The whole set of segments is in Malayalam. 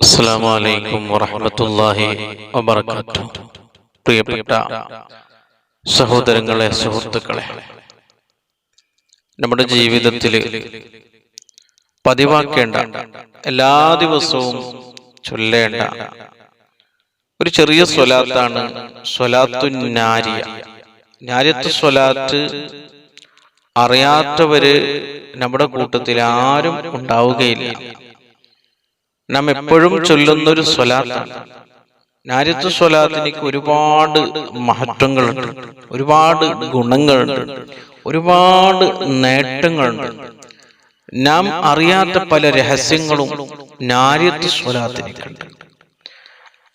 അസ്സാം വറഹമത്തല്ലാഹി വബർക്കാത്തു പ്രിയപ്പെട്ട സഹോദരങ്ങളെ സുഹൃത്തുക്കളെ നമ്മുടെ ജീവിതത്തിൽ പതിവാക്കേണ്ട എല്ലാ ദിവസവും ചൊല്ലേണ്ട ഒരു ചെറിയ സ്വലാത്താണ് സ്വലാത്തു നാരിയ. നാരിയത്ത് സ്വലാത്ത് അറിയാത്തവര് നമ്മുടെ കൂട്ടത്തിൽ ആരും ഉണ്ടാവുകയില്ല. നാം എപ്പോഴും ചൊല്ലുന്ന ഒരു സ്വലാത്താണ്. നാരിത്വ സ്വലാത്തിനേക്ക് ഒരുപാട് മഹത്വങ്ങളുണ്ട്. ഒരുപാട് ഗുണങ്ങളുണ്ട്. ഒരുപാട് നേട്ടങ്ങളുണ്ട്. നാം അറിയാത്ത പല രഹസ്യങ്ങളും നാരിത്വ സ്വലാത്തിനേക്കുണ്ട്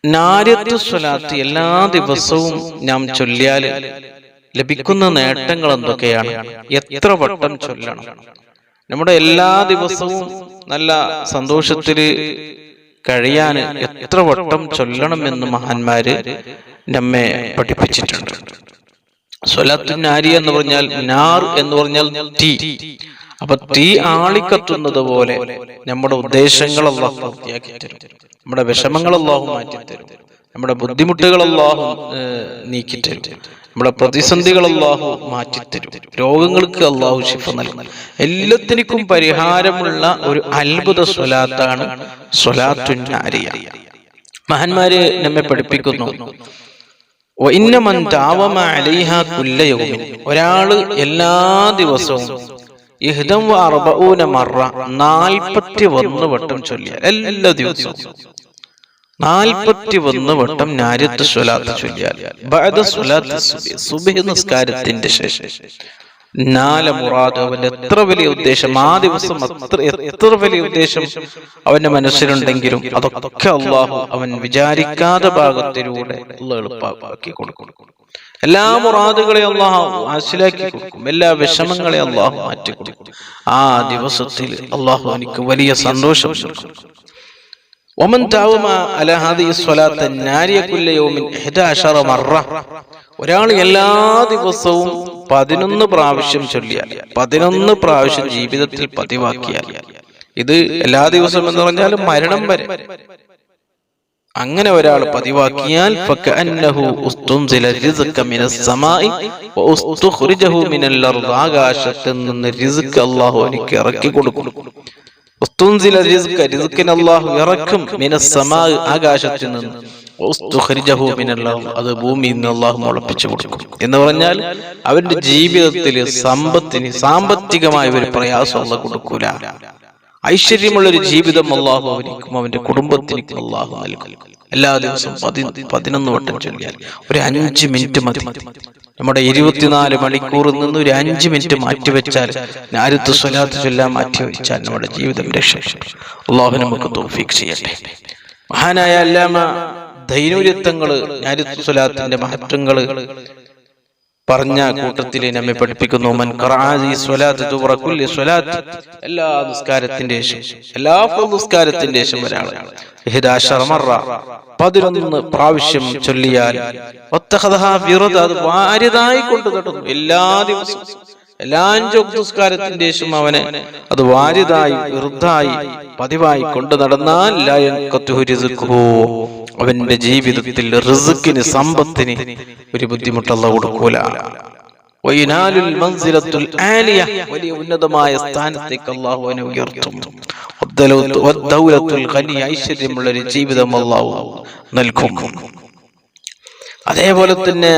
നാരിത്വ സ്വലാത്ത് എല്ലാ ദിവസവും നാം ചൊല്ലിയാൽ ലഭിക്കുന്ന നേട്ടങ്ങൾ എന്തൊക്കെയാണ് എത്ര വട്ടം ചൊല്ലണം? നമ്മുടെ എല്ലാ ദിവസവും നല്ല സന്തോഷത്തിൽ കഴിയാൻ എത്ര വട്ടം ചൊല്ലണമെന്ന് മഹാന്മാര് നമ്മെ പഠിപ്പിച്ചിട്ടുണ്ട്. സ്വലാത്തു നാരി എന്ന് പറഞ്ഞാൽ നാർ എന്ന് പറഞ്ഞാൽ തീ. അപ്പൊ തീ ആളിക്കത്തുന്നത് പോലെ നമ്മുടെ ഉദ്ദേശങ്ങൾ അള്ളാഹു പൂർത്തിയാക്കി തരും നമ്മുടെ വിഷമങ്ങൾ അള്ളാഹു മാറ്റി തരും നമ്മുടെ ബുദ്ധിമുട്ടുകൾ അള്ളാഹു നീക്കി തരും നമ്മുടെ പ്രതിസന്ധികൾ അള്ളാഹു മാറ്റിത്തരും. രോഗങ്ങൾക്ക് അള്ളാഹു ശിഫ നൽകും. എല്ലാത്തിനും പരിഹാരമുള്ള ഒരു അത്ഭുത സ്വലാത്താണ് സ്വലാത്തുനാരിയ മഹാന്മാര് നമ്മെ പഠിപ്പിക്കുന്നു. ഒരാൾ എല്ലാ ദിവസവും നാൽപ്പത്തി ഒന്ന് വട്ടം ചൊല്ലിയ എല്ലാ ദിവസവും. നാൽപ്പത്തി ഒന്ന് വട്ടം നാര്യത്ത് സ്വലാത്ത് ചൊല്ലിയാൽ സുബഹി നിസ്കാരത്തിന്റെ ശേഷം. നാല മുറാദ് അവന്റെ എത്ര വലിയ ഉദ്ദേശം? ആ ദിവസം അത്ര എത്ര വലിയ ഉദ്ദേശം? അവന്റെ മനസ്സിലുണ്ടെങ്കിലും അതൊക്കെ അള്ളാഹു അവൻ വിചാരിക്കാത്ത ഭാഗത്തിലൂടെ എളുപ്പമാക്കി കൊടുക്കും. എല്ലാ മുറാദുകളെ അള്ളാഹു മനസ്സിലാക്കി കൊടുക്കും. എല്ലാ വിഷമങ്ങളെ അള്ളാഹു മാറ്റി കൊടുക്കും. ആ ദിവസത്തിൽ അള്ളാഹു എനിക്ക് വലിയ സന്തോഷം കൊടുക്കും. ഒരാൾ എല്ലാ ദിവസവും പതിനൊന്ന് പ്രാവശ്യം ചൊല്ലിയാൽ പതിനൊന്ന് പ്രാവശ്യം ജീവിതത്തിൽ പതിവാക്കിയാൽ. ഇത് എല്ലാ ദിവസവും എന്ന് പറഞ്ഞാൽ മരണം വരെ. അങ്ങനെ ഒരാൾ പതിവാക്കിയാൽ ആകാശത്തിൽ നിന്ന് അള്ളാഹു എനിക്ക് ഇറക്കി കൊടുക്കും. അള്ളാഹു ഇറക്കും ആകാശത്തിൽ നിന്ന്. അത് ഭൂമിയിൽ നിന്ന് അള്ളാഹു മുളപ്പിച്ചു കൊടുക്കും. എന്ന് പറഞ്ഞാൽ അവന്റെ ജീവിതത്തിൽ സമ്പത്തിന് സാമ്പത്തികമായ ഒരു പ്രയാസം അല്ല കൊടുക്കൂല. ഐശ്വര്യമുള്ള ഒരു ജീവിതം അള്ളാഹു അവനിക്കും അവന്റെ കുടുംബത്തിനും അള്ളാഹു നൽകും. എല്ലാ ദിവസവും പതി പതിനൊന്ന് വട്ടം ചൊല്ലിയാൽ ഒരു അഞ്ച് മിനിറ്റ് മതി. നമ്മുടെ ഇരുപത്തിനാല് മണിക്കൂറിൽ നിന്ന് ഒരു അഞ്ച് മിനിറ്റ് മാറ്റിവെച്ചാൽ ഞാരുത്ത് സ്വലാത്ത് ചൊല്ലാൻ മാറ്റിവെച്ചാൽ നമ്മുടെ ജീവിതം രക്ഷ അള്ളാഹു നമുക്ക് തോഫീക്ക് ചെയ്യട്ടെ. മഹാനായ അല്ലാമ ധൈര്യത്വങ്ങൾ ഞാരുത്ത് സ്വലാത്തിന്റെ മഹത്വങ്ങൾ പറഞ്ഞ കൂട്ടത്തിൽ നമ്മെ പഠിപ്പിക്കുന്നു. എല്ലാ നിസ്കാരത്തിന്റെ ശേഷം എല്ലാ നിസ്കാരത്തിന്റെ പതിനൊന്ന് പ്രാവശ്യം ചൊല്ലിയാൽ എല്ലാ ദിവസവും. എല്ലാ നിസ്കാരത്തിന്റെ ശേഷം അവനെ അത് വാരിതായി വെറുതായി പതിവായി കൊണ്ടു നടന്നാൽ അവന്റെ ജീവിതത്തിൽ റിസുക്കിന് സമ്പത്തിന് ഒരു ബുദ്ധിമുട്ടുള്ള കൊടുക്കൂല. വലിയ ഉന്നതമായ സ്ഥാനത്തേക്ക് അള്ളാഹു അവനെ ഉയർത്തും. ഐശ്വര്യമുള്ള ഒരു ജീവിതം അള്ളാഹു നൽകും. അതേപോലെ തന്നെ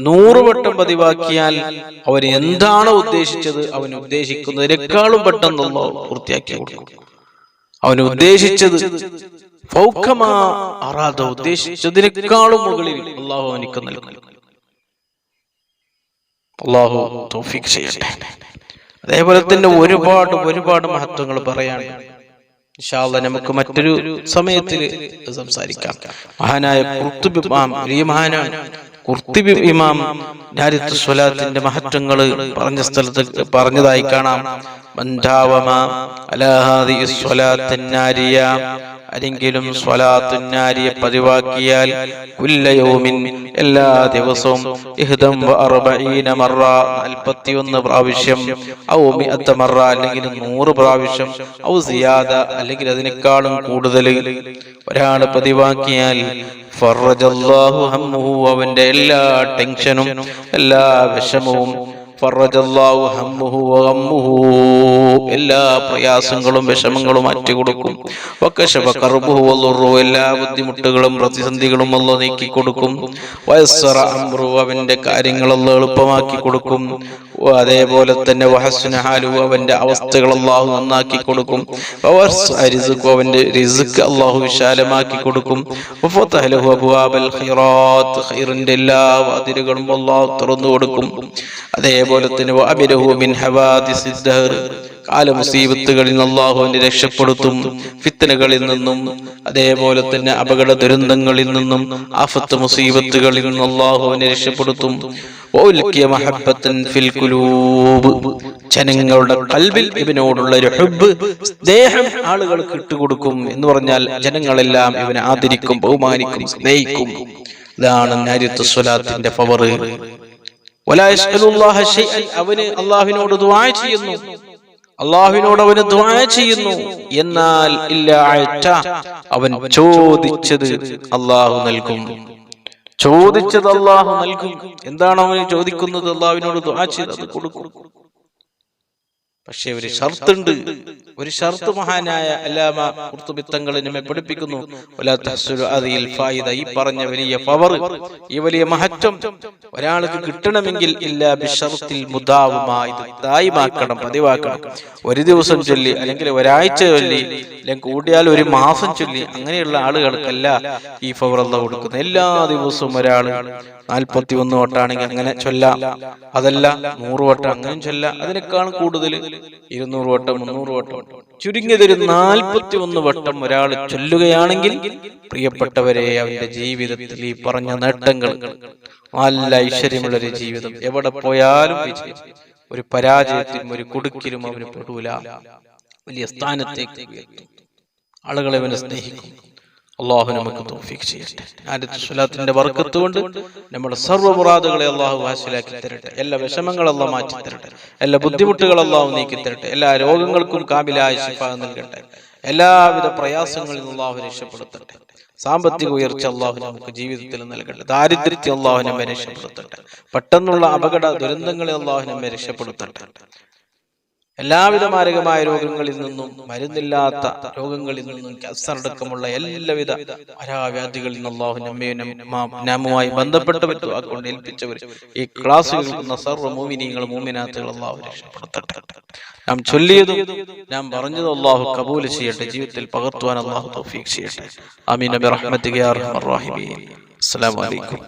നൂറ് വട്ടം പതിവാക്കിയാൽ അവൻ എന്താണ് ഉദ്ദേശിച്ചത്? അവൻ ഉദ്ദേശിക്കുന്നതിനേക്കാളും പെട്ടെന്ന് പൂർത്തിയാക്കി കൊടുക്കും. അവൻ ഉദ്ദേശിച്ചത് അറാദ ഉദ്ദേശിച്ചതിനേക്കാളും മുകളിൽ അള്ളാഹു എനിക്ക് നൽകും. അള്ളാഹു ചെയ്യട്ടെ. അതേപോലെ തന്നെ ഒരുപാട് ഒരുപാട് മഹത്വങ്ങൾ പറയാണ് നമുക്ക് മറ്റൊരു സമയത്തിൽ സംസാരിക്കാം. മഹാനായ ഈ മഹാനാണ്. കുർത്തിബി ഇമാം രാരിത്ത് സ്വലാത്തിന്റെ മഹത്വങ്ങൾ പറഞ്ഞ സ്ഥലത്ത് പറഞ്ഞതായി കാണാം. ആരെങ്കിലും സ്വലാത്തുന്നാരിയെ പതിവാക്കിയാൽ കുല്ലയോമിൻ എല്ലാ ദിവസവും ഇഹ്ദം വ അർബഈന മറ നാൽപ്പത്തിയൊന്ന് പ്രാവശ്യം ഔ മിഅത്ത മറ അല്ലെങ്കിൽ നൂറ് പ്രാവശ്യം ഔ സിയാദ അല്ലെങ്കിൽ അതിനേക്കാളും കൂടുതൽ ഒരാൾ പതിവാക്കിയാൽ ഫറജല്ലാഹു ഹമ്മുഹു അവന്റെ എല്ലാ ടെൻഷനും എല്ലാ വിഷമവും എല്ലാ പ്രയാസങ്ങളും വിഷമങ്ങളും മാറ്റിക്കൊടുക്കും എല്ലാ ബുദ്ധിമുട്ടുകളും പ്രതിസന്ധികളും അല്ല നീക്കി കൊടുക്കും വയസ്സറ അമ്രു അവന്റെ കാര്യങ്ങൾ അല്ല എളുപ്പമാക്കി കൊടുക്കും. അതേപോലെ തന്നെ വഹസ്സുന ഹാലു അവന്റെ അവസ്ഥകൾ അള്ളാഹു നന്നാക്കി കൊടുക്കും. അവന്റെ റിസ്ക് അള്ളാഹു വിശാലമാക്കി കൊടുക്കും. ഖൈറിന്റെ എല്ലാ വാതിലുകളും അള്ളാഹു തുറന്നു കൊടുക്കും. അതേപോലെ തന്നെ കാല മുസീബത്തുകളിൽ നിന്ന് അവനെ രക്ഷപ്പെടുത്തും ഫിത്തനകളിൽ നിന്നും അതേപോലെ തന്നെ അപകട ദുരന്തങ്ങളിൽ നിന്നും ആഫത്ത് മുസീബത്തുകളിൽ നിന്ന് അവനെ രക്ഷപ്പെടുത്തും. ഫിൽ ഖുലൂബ്. ജനങ്ങളുടെ കൽവിൽ ഇവനോടുള്ള ഒരു ഹബ്ബ് സ്നേഹം ആളുകൾക്ക് ഇട്ടുകൊടുക്കും എന്ന് പറഞ്ഞാൽ ജനങ്ങളെല്ലാം ഇവനെ ആദരിക്കും ബഹുമാനിക്കും സ്നേഹിക്കും. ഇതാണ് നാരിത്വ സ്വലാത്തിന്റെ പവർ അവന് അള്ളാഹുവിനോട് ദുആ ചെയ്യുന്നു. അള്ളാഹുവിനോട് അവന് ചെയ്യുന്നു. എന്നാൽ ഇല്ല അയറ്റ അവൻ ചോദിച്ചത് അള്ളാഹു നൽകും. ചോദിച്ചത് അള്ളാഹു നൽകും. എന്താണ് അവന് ചോദിക്കുന്നത്? അള്ളാഹുവിനോട് ദുആ ചെയ്ത് അത് കൊടുക്കും. പക്ഷെ ഒരു ഷർത്തുണ്ട്. ഒരു ഷർത്ത് മഹാനായ അല്ലാമ കുർത്തുബിത്തങ്ങൾ നമ്മെ പഠിപ്പിക്കുന്നു. അതിൽ ഫായിദ. ഈ പറഞ്ഞ വലിയ പവർ ഈ വലിയ മഹത്വം ഒരാൾക്ക് കിട്ടണമെങ്കിൽ ഇല്ല ബിഷർത്തിൽ മുദാവുമായി ദായിമാക്കണം പതിവാക്കണം. ഒരു ദിവസം ചൊല്ലി അല്ലെങ്കിൽ ഒരാഴ്ച ചൊല്ലി അല്ലെങ്കിൽ കൂടിയാൽ ഒരു മാസം ചൊല്ലി അങ്ങനെയുള്ള ആളുകൾക്കല്ല ഈ പവർ അല്ല കൊടുക്കുന്നത്. എല്ലാ ദിവസവും ഒരാൾ നാൽപ്പത്തി ഒന്ന് വട്ടാണെങ്കിൽ അങ്ങനെ ചൊല്ലാം. അതല്ല നൂറ് വട്ടം അങ്ങനെയും ചൊല്ലാം. അതിനേക്കാൾ കൂടുതൽ ഇരുന്നൂറ് വട്ടം മുന്നൂറ് വട്ടം. ചുരുങ്ങിയത് ഒരു നാൽപ്പത്തി ഒന്ന് വട്ടം ഒരാൾ ചൊല്ലുകയാണെങ്കിൽ പ്രിയപ്പെട്ടവരെ അവന്റെ ജീവിതത്തിൽ ഈ പറഞ്ഞ നേട്ടങ്ങൾ നല്ല ഐശ്വര്യമുള്ള ഒരു ജീവിതം എവിടെ പോയാലും ഒരു പരാജയത്തിലും ഒരു കുടുക്കിലും അവന് പെടൂല. വലിയ സ്ഥാനത്തേക്ക് ആളുകളെ അവനെ സ്നേഹിക്കും. അള്ളാഹു നമുക്ക് തൗഫീഖ് ചെയ്യട്ടെ. ആദ്യത്തെ സ്വലാത്തിന്റെ വർക്കത്ത് കൊണ്ട് നമ്മുടെ സർവ മുറാദുകളെ അള്ളാഹു ഹാസിലാക്കി തരട്ടെ. എല്ലാ വിഷമങ്ങൾ അള്ളാഹ് മാറ്റി തരട്ടെ. എല്ലാ ബുദ്ധിമുട്ടുകൾ അള്ളാഹു നീക്കി തരട്ടെ. എല്ലാ രോഗങ്ങൾക്കും കാമിലായ ശിഫ നൽകട്ടെ. എല്ലാവിധ പ്രയാസങ്ങളിൽ അള്ളാഹു രക്ഷപ്പെടുത്തട്ടെ. സാമ്പത്തിക ഉയർച്ച അള്ളാഹു നമുക്ക് ജീവിതത്തിൽ നൽകട്ടെ. ദാരിദ്ര്യത്തെ അള്ളാഹു നമ്മെ രക്ഷപ്പെടുത്തട്ടെ. പെട്ടെന്നുള്ള അപകട ദുരന്തങ്ങളെ അള്ളാഹു നമ്മെ രക്ഷപ്പെടുത്തട്ടെ. എല്ലാവിധ മാരകമായ രോഗങ്ങളിൽ നിന്നും മരുന്നില്ലാത്ത രോഗങ്ങളിൽ നിന്നും ക്യാൻസർ അടക്കമുള്ള എല്ലാവിധ മരാവ്യാധികളിൽ നിന്നും അള്ളാഹു നമ്മയും നാമുമായി ബന്ധപ്പെട്ടവർ കൊണ്ട് ഏൽപ്പിച്ചവർ. ഈ ക്ലാസ് കേൾക്കുന്ന സർവ മൂമിനീങ്ങൾ മൂമിനാത്തുകൾ അള്ളാഹു രക്ഷപ്പെടുത്തട്ടെ. നാം ചൊല്ലിയതും നാം പറഞ്ഞതും അള്ളാഹു കബൂൽ ചെയ്യട്ടെ. ജീവിതത്തിൽ പകർത്തുവാൻ അള്ളാഹു തൗഫീഖ് ചെയ്യട്ടെ. അമീൻ അബി റഹ്മത്തിക അസ്സലാമു അലൈക്കും.